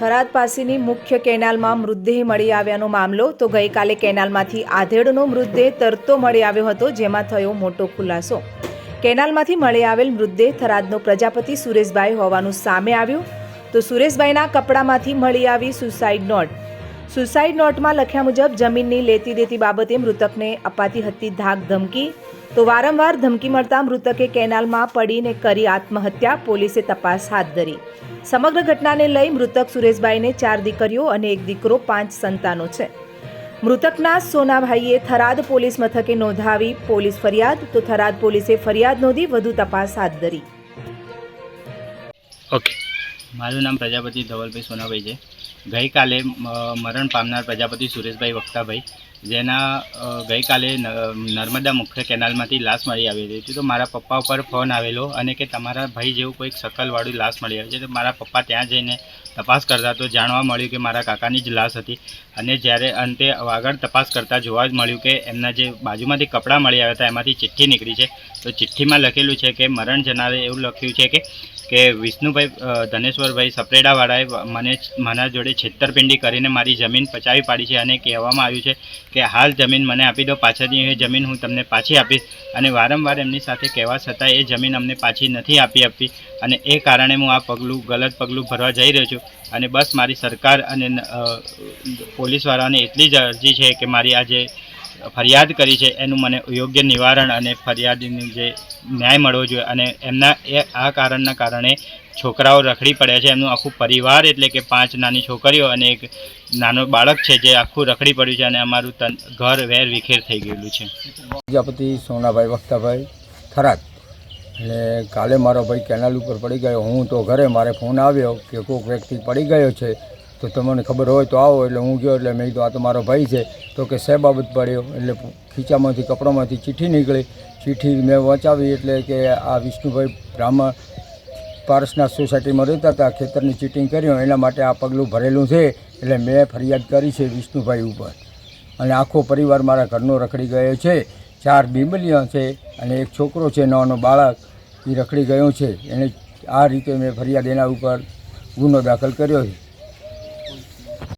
થરાદ પાસેની મુખ્ય કેનાલમાં મૃતદેહ મળી આવ્યાનો મામલો, તો ગઈકાલે કેનાલમાંથી આધેડનો મૃતદેહ તરતો મળી આવ્યો હતો, જેમાં થયો મોટો ખુલાસો. કેનાલમાંથી મળી આવેલ મૃતદેહ થરાદનો પ્રજાપતિ સુરેશભાઈ હોવાનું સામે આવ્યું. તો સુરેશભાઈના કપડામાંથી મળી આવી સુસાઇડ નોટ. સુસાઇડ નોટમાં લખ્યા મુજબ જમીનની લેતી દેતી બાબતે મૃતકને અપાતી હતી ધાક ધમકી. તો વારંવાર ધમકી મળતા મૃતકે કેનાલમાં પડીને કરી આત્મહત્યા પોલીસે તપાસ હાથ ધરી. સમગ્ર ઘટનાને લઈ મૃતક સુરેશભાઈને ચાર દીકરીઓ અને એક દીકરો પાંચ સંતાનો છે. મૃતકના સોનાભાઈએ થરાદ પોલીસ મથકે નોંધાવી પોલીસ ફરિયાદ તો થરાદ પોલીસે ફરિયાદ નોંધી વધુ તપાસ હાથ ધરી. ઓકે મારું નામ પ્રજાપતિ ધવલભાઈ સોનાભાઈ છે. ગઈકાલે મરણ પામનાર પ્રજાપતિ સુરેશભાઈ વક્તાભાઈ, જેના ગઈકાલે નર્મદા મુખ્ય કેનાલમાંથી લાશ મળી આવી હતી. તો મારા પપ્પા ઉપર ફોન આવેલો અને કે તમારા ભાઈ જેવું કોઈક સકલવાળું લાશ મળી આવી છે. તો મારા પપ્પા ત્યાં જઈને તપાસ કરતા તો જાણવા મળ્યું કે મારા કાકાની જ લાશ હતી. અને જ્યારે અંતે આગળ તપાસ કરતાં જોવા જ મળ્યું કે એમના જે બાજુમાંથી કપડાં મળી આવ્યા હતા, એમાંથી ચિઠ્ઠી નીકળી છે. તો ચિઠ્ઠીમાં લખેલું છે કે મરણ જનારે એવું લખ્યું છે કે કે વિષ્ણુભાઈ ધનેશ્વરભાઈ સપરેડાવાળાએ મને મારા જોડે છેતરપિંડી કરીને મારી જમીન પચાવી પાડી છે અને કહેવામાં આવ્યું છે કે હાલ જમીન મને આપી દો, પાછળની એ જમીન હું તમને પાછી આપીશ. અને વારંવાર એમની સાથે કહેવા છતાં એ જમીન અમને પાછી નથી આપી આપી અને એ કારણે હું આ પગલું, ગલત પગલું ભરવા જઈ રહ્યો છું. અને બસ મારી સરકાર અને પોલીસવાળાને એટલી જ અરજી છે કે મારી આ જે ફરિયાદ કરી છે, એનું મને યોગ્ય નિવારણ અને ફરિયાદીનું જે ન્યાય મળવો જોઈએ અને એમના એ, આ કારણના કારણે છોકરાઓ રખડી પડ્યા છે. એમનું આખું પરિવાર એટલે કે પાંચ નાની છોકરીઓ અને એક નાનો બાળક છે જે આખું રખડી પડ્યું છે અને અમારું તન, ઘર વેર વિખેર થઈ ગયેલું છે. પ્રજાપતિ સોનાભાઈ વખતાભાઈ થરાદ. એટલે કાલે મારો ભાઈ કેનાલ ઉપર પડી ગયો. હું તો ઘરે મારે ફોન આવ્યો કે કોઈક વ્યક્તિ પડી ગયો છે. તો તમને ખબર હોય તો આવો એટલે હું ગયો એટલે મેં કીધું, આ તો મારો ભાઈ છે. તો કે સે બાબત પડ્યો, એટલે ખીચામાંથી, કપડામાંથી ચિઠ્ઠી નીકળી. ચિઠ્ઠી મેં વંચાવી એટલે કે આ વિષ્ણુભાઈ બ્રાહ્મણ પારસના સોસાયટીમાં રહેતા હતા, ખેતરની ચીટિંગ કર્યું એના માટે આ પગલું ભરેલું છે એટલે મેં ફરિયાદ કરી છે વિષ્ણુભાઈ ઉપર. અને આખો પરિવાર મારા ઘરનો રખડી ગયો છે. ચાર બીમલીઓ છે અને એક છોકરો છે, નાનો બાળક, એ રખડી ગયો છે. એને આ રીતે મેં ફરિયાદ એના ઉપર ગુનો દાખલ કર્યો છે.